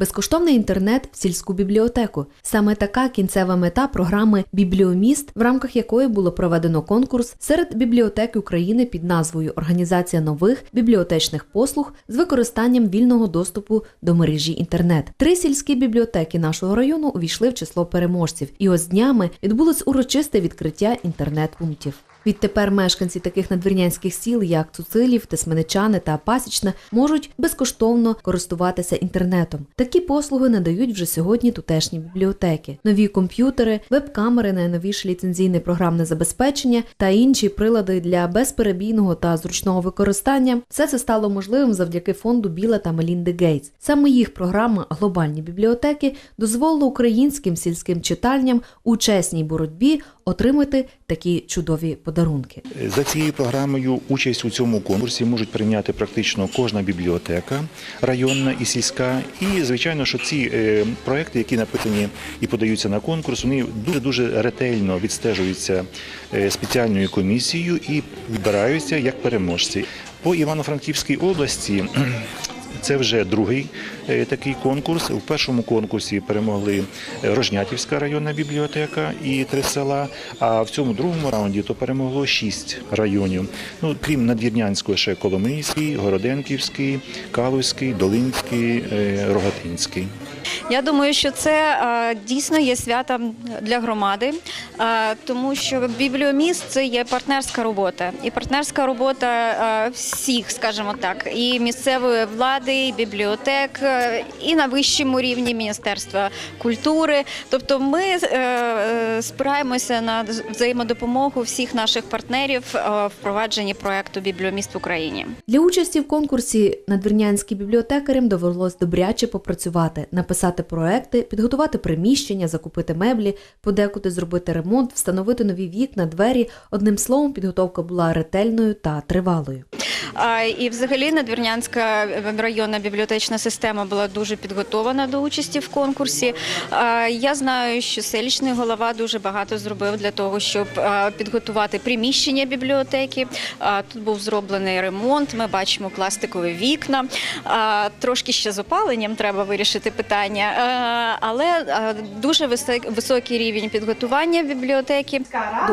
Безкоштовний інтернет в сільську бібліотеку. Саме така кінцева мета програми Бібліоміст, в рамках якої було проведено конкурс серед бібліотек України під назвою Організація нових бібліотечних послуг з використанням вільного доступу до мережі інтернет. Три сільські бібліотеки нашого району увійшли в число переможців, і ось днями відбулось урочисте відкриття інтернет-пунктів. Відтепер мешканці таких надвірнянських сіл, як Цуцилів, Тесменичани та Пасічна, можуть безкоштовно користуватися інтернетом. Такі послуги надають вже сьогодні тутешні бібліотеки. Нові комп'ютери, веб-камери, найновіше ліцензійне програмне забезпечення та інші прилади для безперебійного та зручного використання. Все це стало можливим завдяки фонду Біла та Мелінди Гейтс. Саме їх програма Глобальні бібліотеки дозволила українським сільським читальням у чесній боротьбі отримати такі чудові подарунки. За цією програмою участь у цьому конкурсі можуть прийняти практично кожна бібліотека районна і сільська. І звичайно, що ці е, проекти, які написані і подаються на конкурс, вони дуже дуже ретельно відстежуються е, спеціальною комісією і вибираються як переможці. По Івано-Франківській області. Це вже другий е, такий конкурс. У першому конкурсі перемогли е, Рожнятівська районна бібліотека і три села. А в цьому другому раунді то перемогло шість районів. Ну крім надвірнянського, ще Коломийський, Городенківський, Калузький, Долинський, е, Рогатинський. Я думаю, що це е, дійсно є святом для громади, е, тому що бібліоміст це є партнерська робота, і партнерська робота е, всіх, скажімо так, і місцевої влади, і бібліотек, і на вищому рівні Міністерства культури. Тобто, ми спираємося на взаємодопомогу всіх наших партнерів в впровадженні проекту Бібліоміст в Україні. Для участі в конкурсі надвірнянським бібліотекарям довелось добряче попрацювати, написати проекти, підготувати приміщення, закупити меблі, подекуди зробити ремонт, встановити нові вікна, двері. Одним словом, підготовка була ретельною та тривалою. А, І взагалі Надвірнянська районна бібліотечна система була дуже підготована до участі в конкурсі. А, Я знаю, що селищний голова дуже багато зробив для того, щоб а, підготувати приміщення бібліотеки. А, Тут був зроблений ремонт. Ми бачимо пластикові вікна. А, Трошки ще з опаленням треба вирішити питання, А, але дуже висок- високий рівень підготування бібліотеки.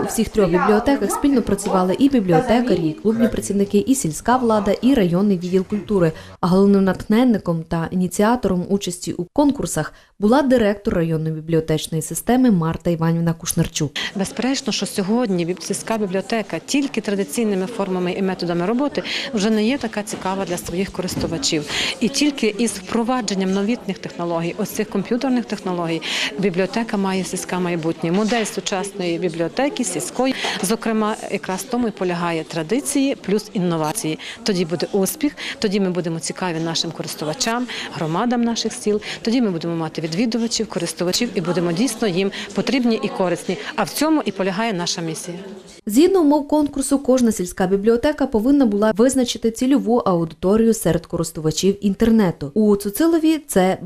У всіх трьох бібліотеках спільно працювали і бібліотекарі, і клубні працівники, і сільська влада, і районний відділ культури. А головним натхненником та ініціатором участі у конкурсах була директор районної бібліотечної системи Марта Іванівна Кушнарчук. Безперечно, що сьогодні сільська бібліотека тільки традиційними формами і методами роботи вже не є така цікава для своїх користувачів. І тільки із впровадженням новітних технологій, ось цих комп'ютерних технологій, бібліотека має сільська майбутнє. Модель сучасної бібліотеки, сільської, зокрема, якраз в тому і полягає традиції плюс інновації. Тоді буде успіх, тоді ми будемо цікаві нашим користувачам, громадам наших сіл. Тоді ми будемо мати відвідувачів, користувачів і будемо дійсно їм потрібні і корисні. А в цьому і полягає наша місія. Згідно умов конкурсу, кожна сільська бібліотека повинна була визначити цільову аудиторію серед користувачів інтернету. У Цуцилові це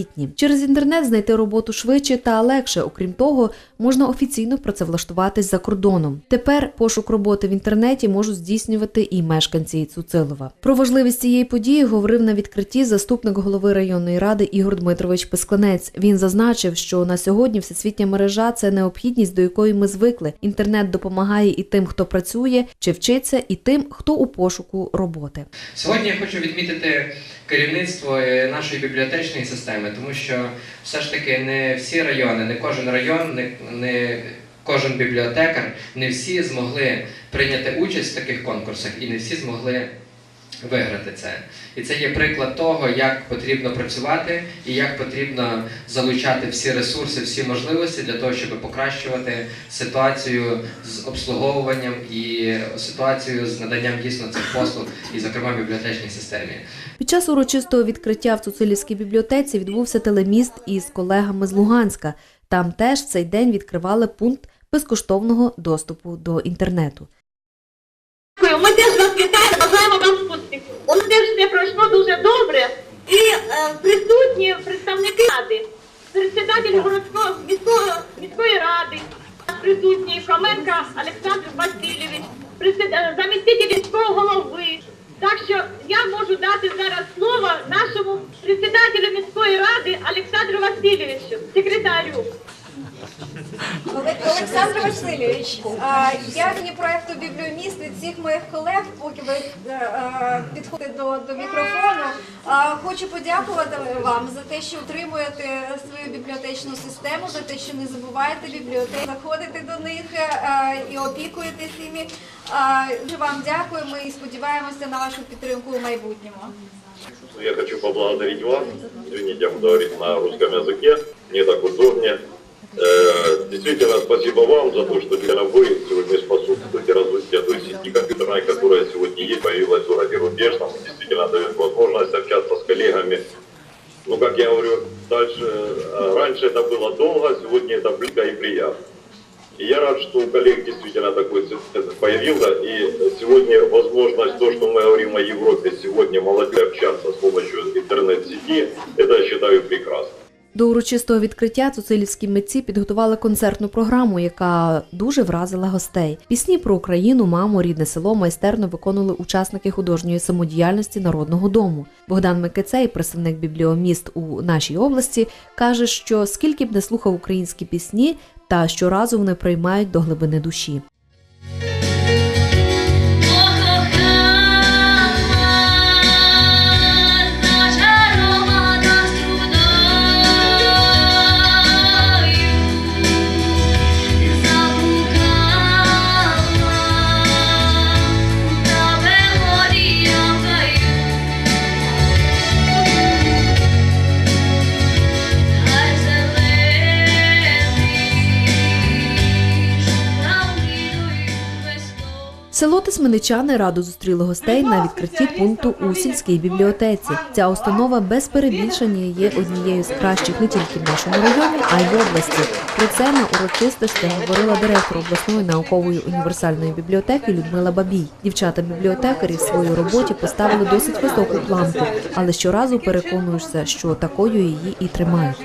безробітні. Через інтернет знайти роботу швидше та легше. Окрім того, можна офіційно працевлаштуватись за кордоном. Тепер пошук роботи в інтернеті можуть здійснювати і мешканці Цуцилова. Про важливість цієї події говорив на відкритті заступник голови районної ради Ігор Дмитрович Пискланець. Він зазначив, що на сьогодні всесвітня мережа це необхідність, до якої ми звикли. Інтернет допомагає і тим, хто працює чи вчиться, і тим, хто у пошуку роботи. Сьогодні я хочу відмітити керівництво е, нашої бібліотечної системи, тому що все ж таки не всі райони, не кожен район, не, не кожен бібліотекар, не всі змогли прийняти участь в таких конкурсах і не всі змогли виграти це. І це є приклад того, як потрібно працювати і як потрібно залучати всі ресурси, всі можливості для того, щоб покращувати ситуацію з обслуговуванням і ситуацію з наданням дійсно цих послуг, і, зокрема, в бібліотечній системі. Під час урочистого відкриття в Цуцилівській бібліотеці відбувся телеміст із колегами з Луганська. Там теж в цей день відкривали пункт безкоштовного доступу до інтернету. Ми бажаємо вам успіху. У нас все пройшло дуже добре. І е, присутні представники ради, председатель городського міської, міської ради, присутній Фоменко Олександр Васильович, е, заміститель міського голови, Так що я можу дати зараз слово нашому председателю Олександр Васильович, я мені проекту бібліоміст від всіх моїх колег, поки ви е, е, підходите до, до мікрофону. Хочу подякувати вам за те, що утримуєте свою бібліотечну систему, за те, що не забуваєте бібліотеку, заходите до них е, і опікуєтесь ними. Дуже вам дякуємо і сподіваємося на вашу підтримку у майбутньому. Я хочу поблагодарить вас. Извините, я буду на русском языке. Мне так удобнее. Э, Действительно, спасибо вам за то, что именно вы сегодня способствуете развитию той сети компьютерной, которая сегодня есть, появилась в городе Рубежном. Действительно дает возможность общаться с коллегами. Ну, как я говорю, дальше, э, раньше это было долго, сегодня это близко и приятно. И я рад, что у коллег действительно такой центр появился. И сегодня возможность, то, что мы говорим о Европе, сегодня молодежь общаться с помощью интернет-сети, это я считаю прекрасно. До урочистого відкриття цуцилівські митці підготували концертну програму, яка дуже вразила гостей. Пісні про Україну, маму, рідне село майстерно виконували учасники художньої самодіяльності народного дому. Богдан Микицей, представник бібліоміст у нашій області, каже, що скільки б не слухав українські пісні, та щоразу вони приймають до глибини душі. Село радо зустріли гостей на відкритті пункту у сільській бібліотеці. Ця установа без перебільшення є однією з кращих не тільки в нашому районі, а й в області. Про це на урочистості говорила директор обласної наукової універсальної бібліотеки Людмила Бабій. Дівчата-бібліотекарі в своїй роботі поставили досить високу планку, але щоразу переконуєшся, що такою її і тримають.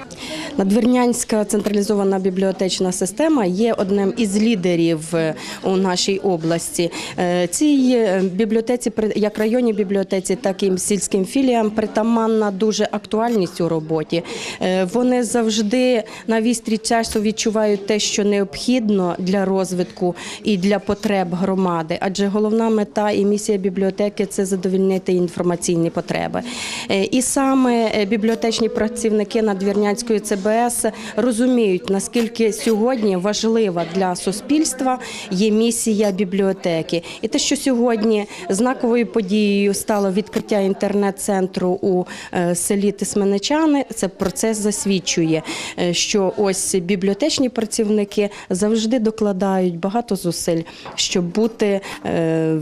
Надвірнянська централізована бібліотечна система є одним із лідерів е, у нашій області. Е, Цій е, бібліотеці, як районній бібліотеці, так і сільським філіям, притаманна дуже актуальність у роботі. Вони завжди на вістрі часу відчувають те, що необхідно для розвитку і для потреб громади. Адже головна мета і місія бібліотеки це задовільнити інформаційні потреби. І саме бібліотечні працівники Надвірнянської ЦБС розуміють, наскільки сьогодні важлива для суспільства є місія бібліотеки. І те, що сьогодні знаковою подією стало відкриття інтернет-центру у е, селі Тисменичани, це процес засвідчує, е, що ось бібліотечні працівники завжди докладають багато зусиль, щоб бути е,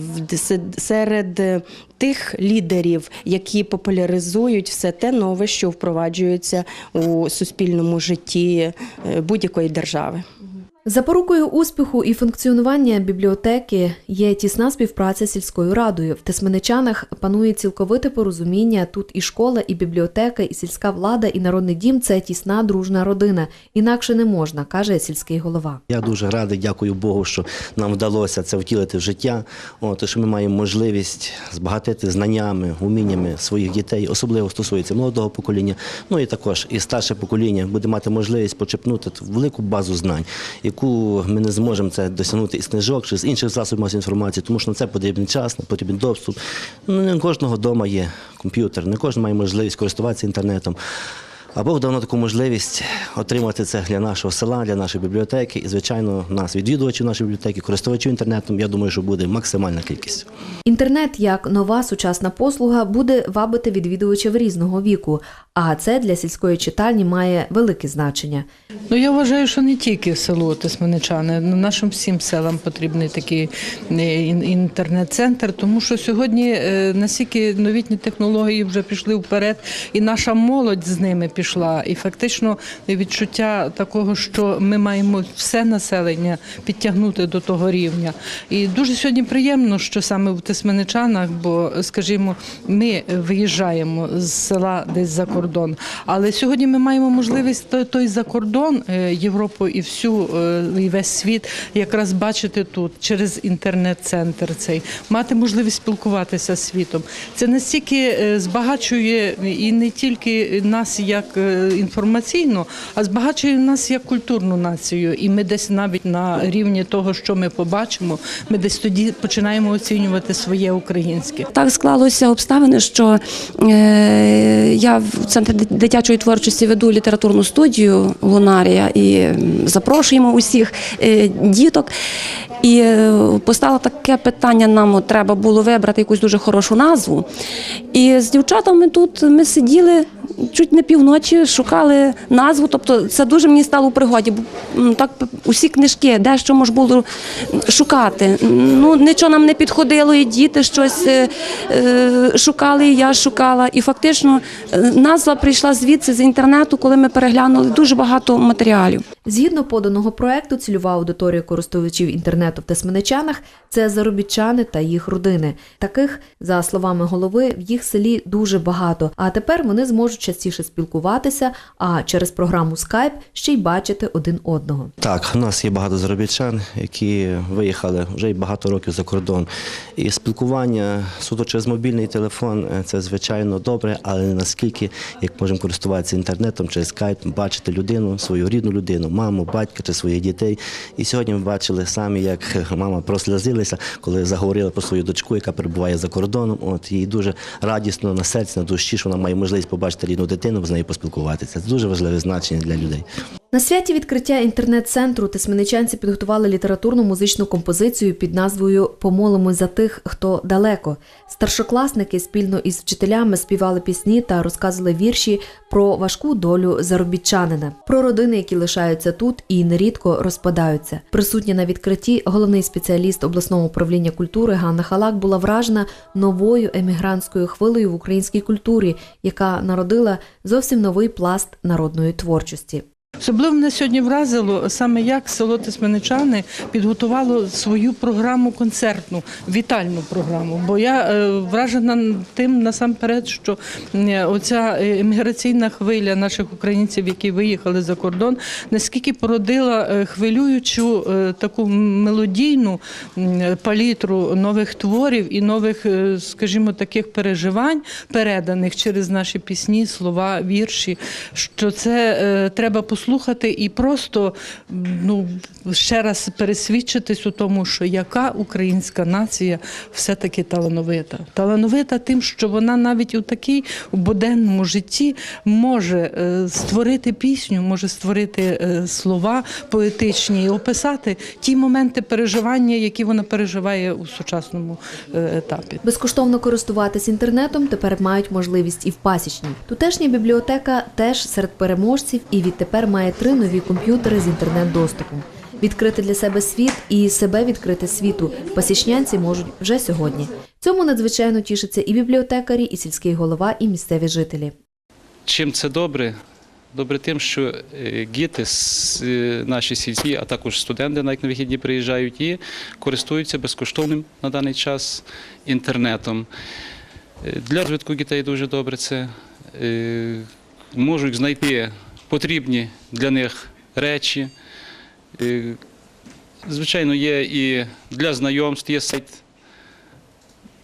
серед тих лідерів, які популяризують все те нове, що впроваджується у суспільному житті е, будь-якої держави. Запорукою успіху і функціонування бібліотеки є тісна співпраця з сільською радою. В Тисменичанах панує цілковите порозуміння. Тут і школа, і бібліотека, і сільська влада, і народний дім це тісна дружна родина. Інакше не можна, каже сільський голова. Я дуже радий, дякую Богу, що нам вдалося це втілити в життя. От, що ми маємо можливість збагатити знаннями, уміннями своїх дітей, особливо стосується молодого покоління. Ну і також і старше покоління буде мати можливість почепнути велику базу знань, яку ми не зможемо це досягнути із книжок чи з інших засобів масової інформації, тому що на це потрібен час, на потрібен доступ. Ну, не кожного вдома є комп'ютер, не кожен має можливість користуватися інтернетом. А Бог дав нам таку можливість отримати це для нашого села, для нашої бібліотеки. І, звичайно, нас, відвідувачів нашої бібліотеки, користувачів інтернетом, я думаю, що буде максимальна кількість. Інтернет як нова сучасна послуга буде вабити відвідувачів різного віку, а це для сільської читальні має велике значення. Ну я вважаю, що не тільки село Тисменичани, ну, нашим всім селам потрібний такий е, інтернет-центр, тому що сьогодні е, настільки новітні технології вже пішли вперед, і наша молодь з ними пішла. Пішла, і фактично відчуття такого, що ми маємо все населення підтягнути до того рівня. І дуже сьогодні приємно, що саме в Тисменичанах, бо, скажімо, ми виїжджаємо з села десь за кордон. Але сьогодні ми маємо можливість той, той за кордон е, Європу і всю е, і весь світ якраз бачити тут через інтернет-центр цей, мати можливість спілкуватися з світом. Це настільки е, збагачує і не тільки нас як інформаційно, а збагачує нас як культурну націю. І ми десь навіть на рівні того, що ми побачимо, ми десь тоді починаємо оцінювати своє українське. Так склалося обставини, що е, я в центрі дитячої творчості веду літературну студію Лунарія і запрошуємо усіх е, діток. І е, постало таке питання: нам треба було вибрати якусь дуже хорошу назву. І з дівчатами тут ми сиділи чуть не півночі, шукали назву. Тобто це дуже мені стало у пригоді. бо, Так усі книжки, де що можна було шукати. Ну нічого нам не підходило, і діти щось е, е, шукали, і я шукала. І фактично е, назва прийшла звідси з інтернету, коли ми переглянули дуже багато матеріалів. Згідно поданого проекту, цільова аудиторія користувачів інтернету в Тесменичанах – це заробітчани та їх родини. Таких, за словами голови, в їх селі дуже багато. А тепер вони зможуть частіше спілкуватися, а через програму Skype ще й бачити один одного. Так, у нас є багато заробітчан, які виїхали вже й багато років за кордон. І спілкування суто через мобільний телефон е, це звичайно добре, але не наскільки, як можемо користуватися інтернетом через скайп, бачити людину, свою рідну людину, маму, батька чи своїх дітей. І сьогодні ми бачили самі, як мама прослезилася, коли заговорила про свою дочку, яка перебуває за кордоном. От їй дуже радісно на серці, на душі, що вона має можливість побачити рідну дитину, з нею поспілкуватися. Це дуже важливе значення для людей. На святі відкриття інтернет-центру тисменичанці підготували літературну музичну композицію під назвою Помолимось за тих, хто далеко. Старшокласники спільно із вчителями співали пісні та розказували вірші про важку долю заробітчанина, про родини, які лишаються тут і нерідко розпадаються. Присутня на відкритті головний спеціаліст обласного управління культури Ганна Халак була вражена новою емігрантською хвилею в українській культурі, яка народила зовсім новий пласт народної творчості. Особливо мене сьогодні вразило саме як село Тисменичани підготувало свою програму концертну, вітальну програму. Бо я е, вражена тим насамперед, що е, оця еміграційна хвиля наших українців, які виїхали за кордон, наскільки породила е, хвилюючу е, таку мелодійну палітру нових творів і нових, е, скажімо, таких переживань, переданих через наші пісні, слова, вірші. Що це е, треба послухати і просто ну, ще раз пересвідчитись у тому, що яка українська нація все-таки талановита. Талановита тим, що вона навіть у такій буденному житті може е, створити пісню, може створити е, слова поетичні і описати ті моменти переживання, які вона переживає у сучасному е, етапі. Безкоштовно користуватись інтернетом тепер мають можливість і в пасічній. Тутешня бібліотека теж серед переможців і відтепер має три нові комп'ютери з інтернет-доступом. Відкрити для себе світ і себе відкрити світу пасічнянці можуть вже сьогодні. Цьому надзвичайно тішаться і бібліотекарі, і сільський голова, і місцеві жителі. Чим це добре? Добре тим, що е, діти с- е, наші сільські, а також студенти навіть на вихідні приїжджають і користуються безкоштовним на даний час інтернетом. Е, Для розвитку дітей дуже добре це. Можуть знайти потрібні для них речі. Звичайно, є і для знайомств, є сайт.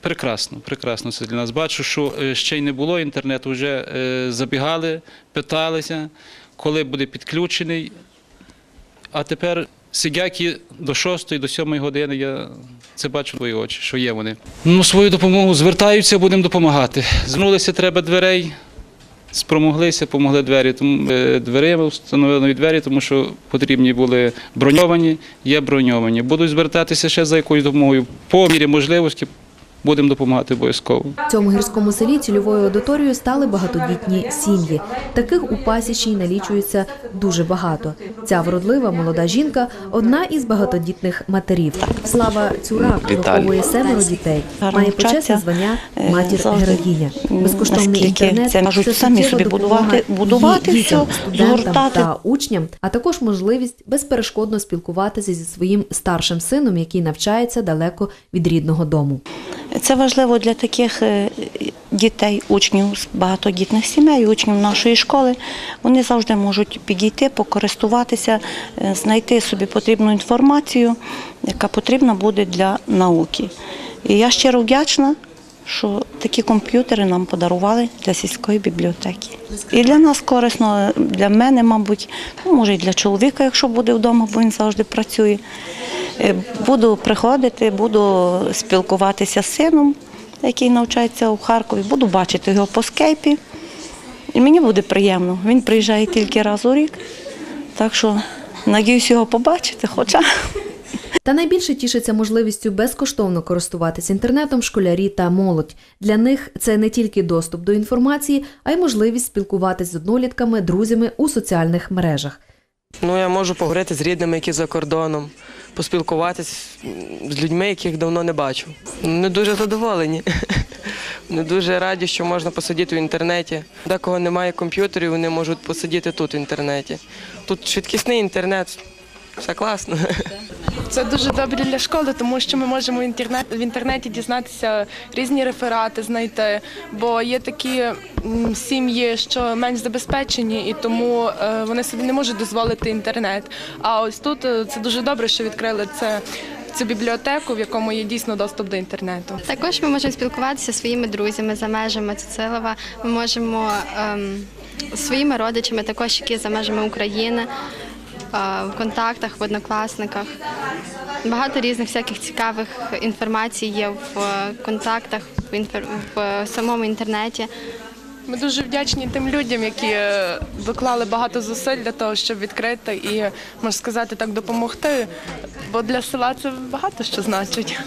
Прекрасно, прекрасно це для нас. Бачу, що е, ще й не було інтернету, вже е, забігали, питалися, коли буде підключений. А тепер сидять до 6 до 7 години, я це бачу твої очі, що є вони. Ну, свою допомогу звертаються, будемо допомагати. Звернулися, треба дверей, спромоглися, помогли двері, тому е, дверима встановили двері, тому що потрібні були броньовані, є броньовані. Будуть звертатися ще за якоюсь допомогою по мірі можливості. Будемо допомагати обов'язково. В цьому гірському селі цільовою аудиторією стали багатодітні сім'ї. Таких у пасічній налічується дуже багато. Ця вродлива молода жінка одна із багатодітних матерів. Слава Цюрак виховує семеро дітей, має почесне звання е, матір героїня. Безкоштовний інтернет це можуть самі собі будувати- її будувати дітям, студентам та учням, а також можливість безперешкодно спілкуватися зі своїм старшим сином, який навчається далеко від рідного дому. Це важливо для таких е, дітей, учнів з багатодітних сімей, учнів нашої школи. Вони завжди можуть підійти, покористуватися, е, знайти собі потрібну інформацію, яка потрібна буде для науки. І я щиро вдячна, що такі комп'ютери нам подарували для сільської бібліотеки. І для нас корисно, для мене, мабуть, ну, може і для чоловіка, якщо буде вдома, бо він завжди працює. Е, Буду приходити, буду спілкуватися з сином, який навчається у Харкові, буду бачити його по скайпі. І мені буде приємно. Він приїжджає тільки раз у рік, так що надіюсь його побачити, хоча. Та найбільше тішиться можливістю безкоштовно користуватись інтернетом школярі та молодь. Для них це не тільки доступ до інформації, а й можливість спілкуватись з однолітками, друзями у соціальних мережах. Ну, я можу поговорити з рідними, які за кордоном, поспілкуватись з людьми, яких давно не бачу. Не дуже задоволені. Не дуже раді, що можна посидіти в інтернеті. Декого немає комп'ютерів, вони можуть посидіти тут в інтернеті. Тут швидкісний інтернет, все класно. Це дуже добре для школи, тому що ми можемо в інтернет в інтернеті дізнатися різні реферати, знайти. Бо є такі сім'ї, що менш забезпечені, і тому е, вони собі не можуть дозволити інтернет. А ось тут е, це дуже добре, що відкрили це. Цю бібліотеку, в якому є дійсно доступ до інтернету. Також ми можемо спілкуватися зі своїми друзями за межами Цицилова. Ми можемо ем, своїми родичами, також які за межами України, в контактах, в однокласниках. Багато різних всяких цікавих інформацій є в е, контактах, в, інфер... в самому інтернеті. Ми дуже вдячні тим людям, які е, доклали багато зусиль для того, щоб відкрити і, можна сказати, так допомогти. Бо для села це багато що значить.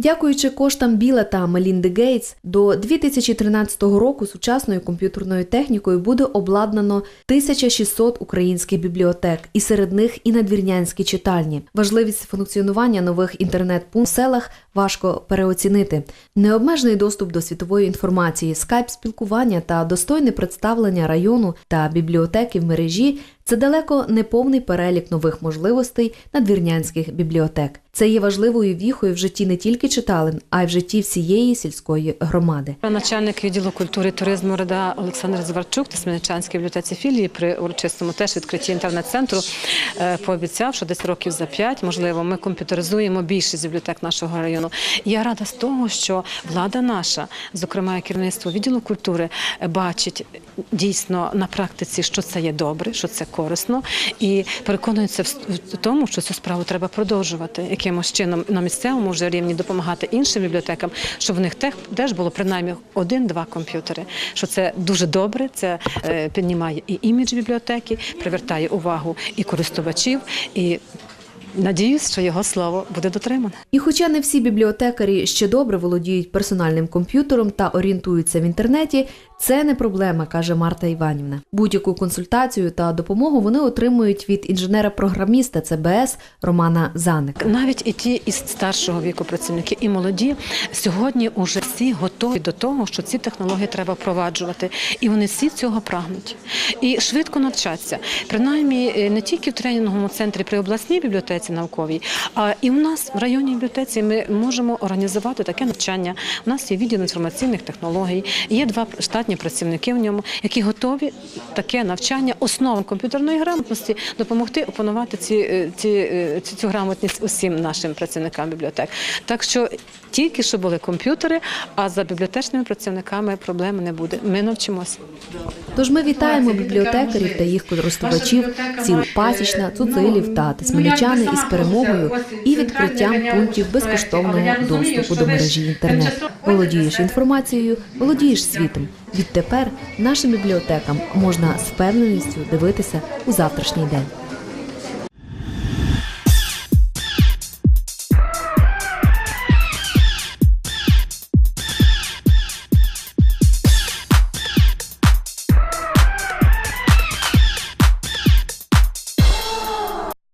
Дякуючи коштам Біла та Мелінди Гейтс, до 2013 року сучасною комп'ютерною технікою буде обладнано 1600 українських бібліотек, і серед них і надвірнянські читальні. Важливість функціонування нових інтернет-пунктів в селах важко переоцінити. Необмежений доступ до світової інформації, скайп спілкування та достойне представлення району та бібліотеки в мережі це далеко не повний перелік нових можливостей надвірнянських бібліотек. Це є важливою віхою в житті не тільки читалин, а й в житті всієї сільської громади. Начальник відділу культури і туризму Рада Олександр Зварчук та Смельничанській бібліотеці філії при урочистому теж відкритті інтернет-центру е, пообіцяв, що десь років за п'ять, можливо, ми комп'ютеризуємо більшість бібліотек нашого району. Я рада з того, що влада наша, зокрема керівництво відділу культури, е, бачить дійсно на практиці, що це є добре, що це корисно, і переконується в тому, що цю справу треба продовжувати якимось чином на місцевому вже рівні допомагати іншим бібліотекам, щоб в них теж- теж було принаймні один-два комп'ютери. Що це дуже добре, це е, піднімає і імідж бібліотеки, привертає увагу і користувачів, і надіюсь, що його слово буде дотримане. І хоча не всі бібліотекарі ще добре володіють персональним комп'ютером та орієнтуються в інтернеті, це не проблема, каже Марта Іванівна. Будь-яку консультацію та допомогу вони отримують від інженера-програміста ЦБС Романа Заник. Навіть і ті із старшого віку працівники, і молоді сьогодні вже всі готові до того, що ці технології треба впроваджувати, і вони всі цього прагнуть і швидко навчаться. Принаймні е, не тільки в тренінговому центрі при обласній бібліотеці науковій, а і у нас в районній бібліотеці ми можемо організувати таке навчання. У нас є відділ інформаційних технологій, є два штатні працівники в ньому, які готові таке навчання основам комп'ютерної грамотності допомогти опанувати ці, е, ці, е, ці- цю грамотність усім нашим працівникам бібліотек. Так що тільки що були комп'ютери, а за бібліотечними працівниками проблеми не буде. Ми навчимося. Тож ми вітаємо бібліотекарів та їх користувачів, сіл Пасічна, Цуцилів та Тисменичани із перемогою і відкриттям пунктів безкоштовного доступу до мережі інтернет. Володієш інформацією, володієш світом. Відтепер нашим бібліотекам можна з впевненістю дивитися у завтрашній день.